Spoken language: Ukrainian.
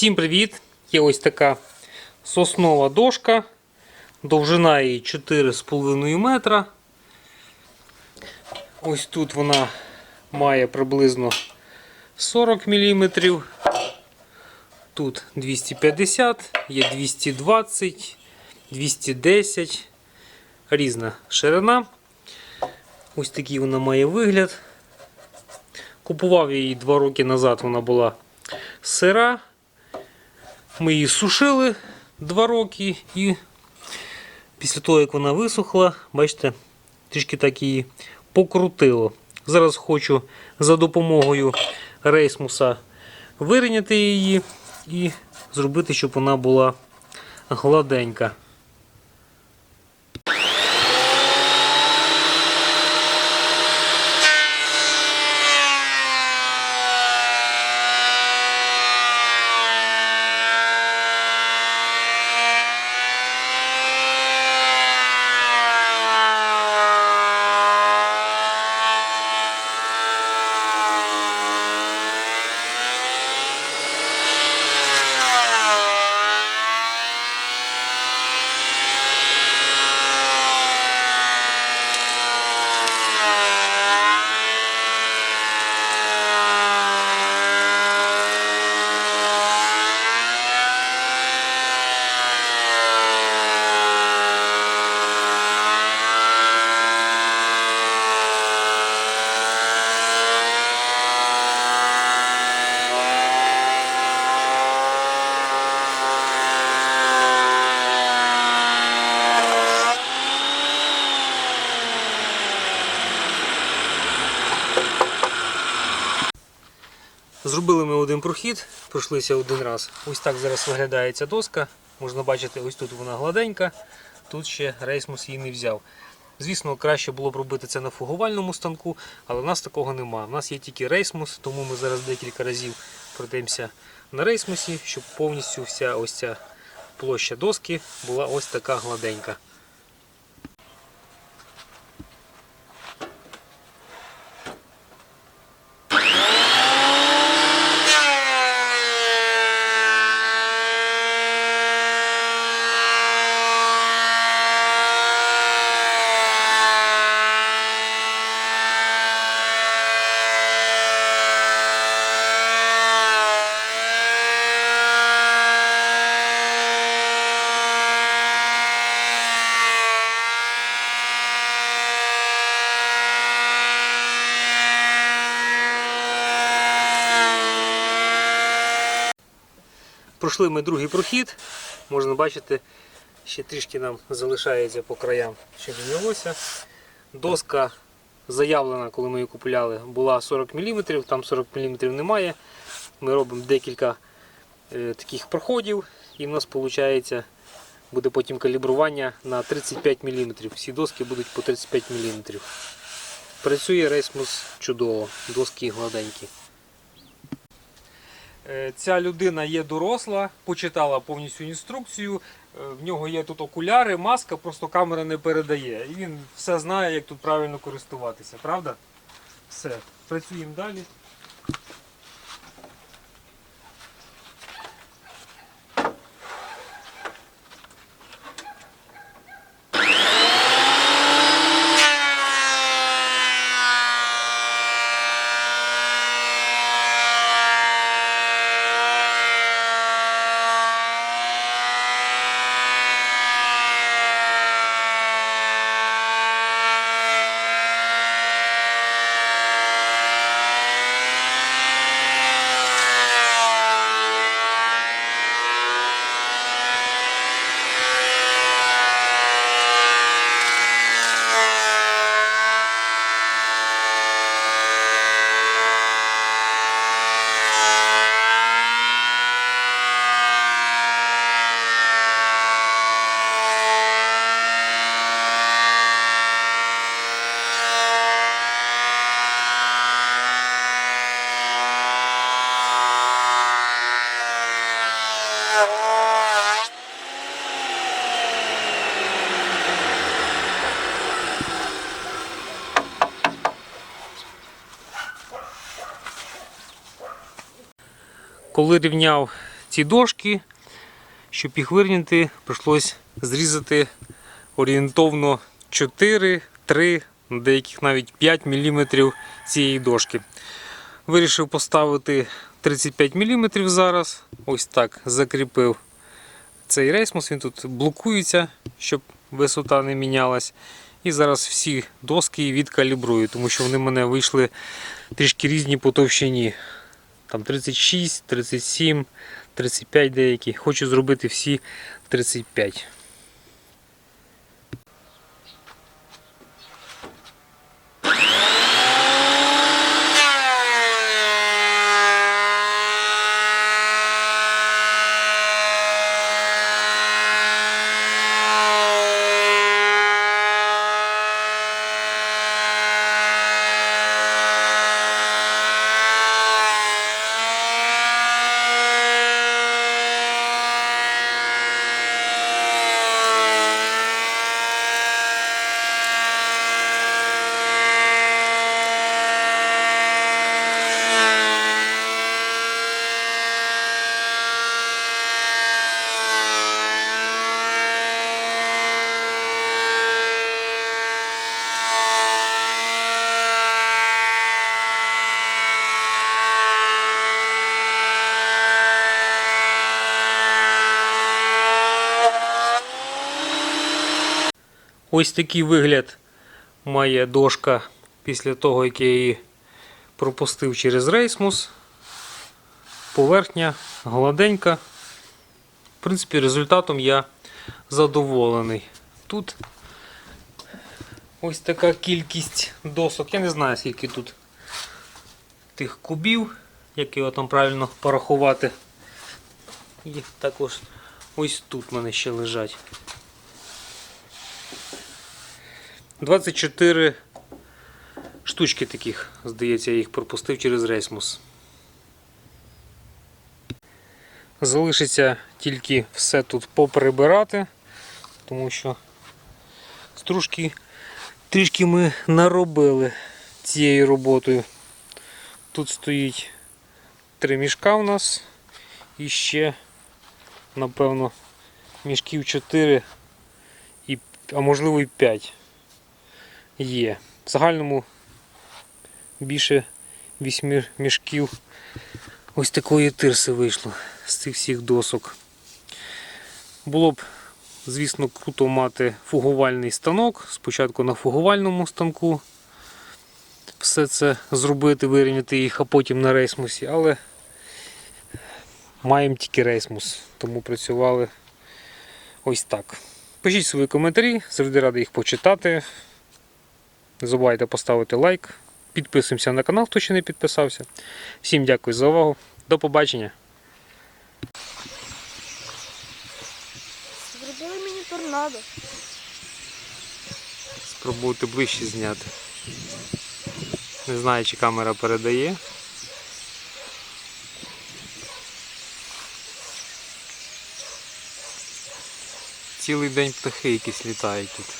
Всім привіт! Є ось така соснова дошка. Довжина її 4,5 метра. Ось тут вона має приблизно 40 мм. Тут 250, є 220, 210, різна ширина. Ось такий вона має вигляд. Купував її 2 роки назад, вона була сира. Ми її сушили 2 роки і після того, як вона висохла, бачите, трішки так її покрутило. Зараз хочу за допомогою рейсмуса вирівняти її і зробити, щоб вона була гладенька. Зробили ми один прохід, пройшлися один раз. Ось так зараз виглядає ця доска. Можна бачити, ось тут вона гладенька, тут ще рейсмус її не взяв. Звісно, краще було б робити це на фугувальному станку, але в нас такого нема. У нас є тільки рейсмус, тому ми зараз декілька разів пройдемося на рейсмусі, щоб повністю вся ось ця площа доски була ось така гладенька. Пройшли ми другий прохід. Можна бачити, ще трішки нам залишається по краям, ще додалося. Доска заявлена, коли ми її купували, була 40 мм, там 40 мм немає. Ми робимо декілька е, таких проходів і в нас виходить, буде потім калібрування на 35 мм. Всі доски будуть по 35 мм. Працює рейсмус чудово, доски гладенькі. Е, Ця людина є доросла, почитала повністю інструкцію. Е, В нього є тут окуляри, маска, просто камера не передає. І він все знає, як тут правильно користуватися, правда? Все, працюємо далі. Коли рівняв ці дошки. Щоб їх вирівняти, прийшлось зрізати орієнтовно 4, 3, деяких навіть 5 мм цієї дошки. Вирішив поставити 35 мм зараз. Ось так закріпив цей рейсмус. Він тут блокується, щоб висота не мінялась. І зараз всі доски відкалібрую, тому що вони в мене вийшли трішки різні по товщині. Там 36, 37, 35 деякі. Хочу зробити всі 35. Ось такий вигляд має дошка після того, як я її пропустив через рейсмус. Поверхня гладенька. В принципі, результатом я задоволений. Тут ось така кількість досок. Я не знаю, скільки тут тих кубів, як його там правильно порахувати. І також ось тут в мене ще лежать. 24 штучки таких, здається, я їх пропустив через рейсмус. Залишиться тільки все тут поприбирати, тому що стружки трішки ми наробили цією роботою. Тут стоїть три мішка у нас і ще, напевно, мішків 4, і, а можливо і 5 є. В загальному більше 8 мішків ось такої тирси вийшло з цих всіх досок. Було б, звісно, круто мати фугувальний станок. Спочатку на фугувальному станку все це зробити, вирівняти їх, а потім на рейсмусі, але маємо тільки рейсмус, тому працювали ось так. Пишіть свої коментарі, завжди радий їх почитати. Не забувайте поставити лайк. Підписуємося на канал, хто ще не підписався. Всім дякую за увагу. До побачення. Зробили мені торнадо. Спробувати ближче зняти. Не знаю, чи камера передає. Цілий день птахи якісь літають тут.